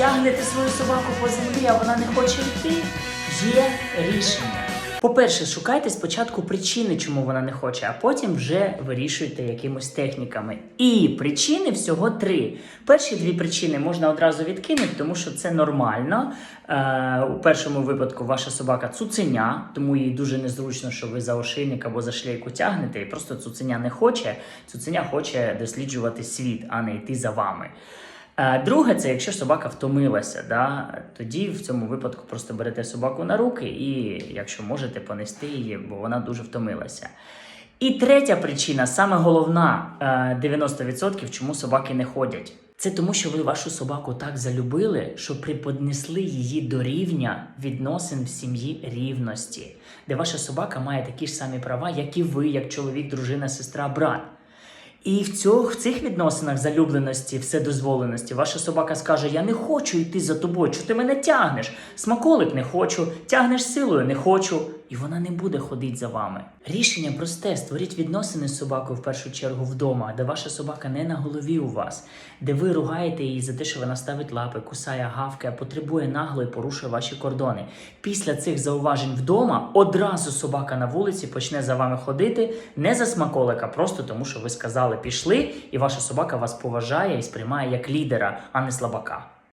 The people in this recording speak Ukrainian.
тягнете свою собаку по землі, а вона не хоче йти, є рішення. По-перше, шукайте спочатку причини, чому вона не хоче, а потім вже вирішуйте якимось техніками. І причини всього три. Перші дві причини можна одразу відкинути, тому що це нормально. Е, у першому випадку ваша собака цуценя, тому їй дуже незручно, що ви за ошейник або за шлейку тягнете, і просто цуценя не хоче. Цуценя хоче досліджувати світ, а не йти за вами. Е, Друге, це якщо собака втомилася, да, тоді в цьому випадку просто берете собаку на руки і, якщо можете, понести її, бо вона дуже втомилася. І третя причина, саме головна, е, 90% чому собаки не ходять. Це тому, що ви вашу собаку так залюбили, що приподнесли її до рівня відносин в сім'ї рівності, де ваша собака має такі ж самі права, як і ви, як чоловік, дружина, сестра, брат. І в, цьох, в цих відносинах залюбленості, вседозволеності, ваша собака скаже: Я не хочу йти за тобою, чого ти мене тягнеш? Смаколик не хочу, тягнеш силою, не хочу. І вона не буде ходити за вами. Рішення просте: створіть відносини з собакою в першу чергу вдома, де ваша собака не на голові у вас, де ви ругаєте її за те, що вона ставить лапи, кусає, гавкає, потребує нагло і порушує ваші кордони. Після цих зауважень вдома одразу собака на вулиці почне за вами ходити не за смаколика, просто тому що ви сказали пішли, і ваша собака вас поважає і сприймає як лідера, а не слабака.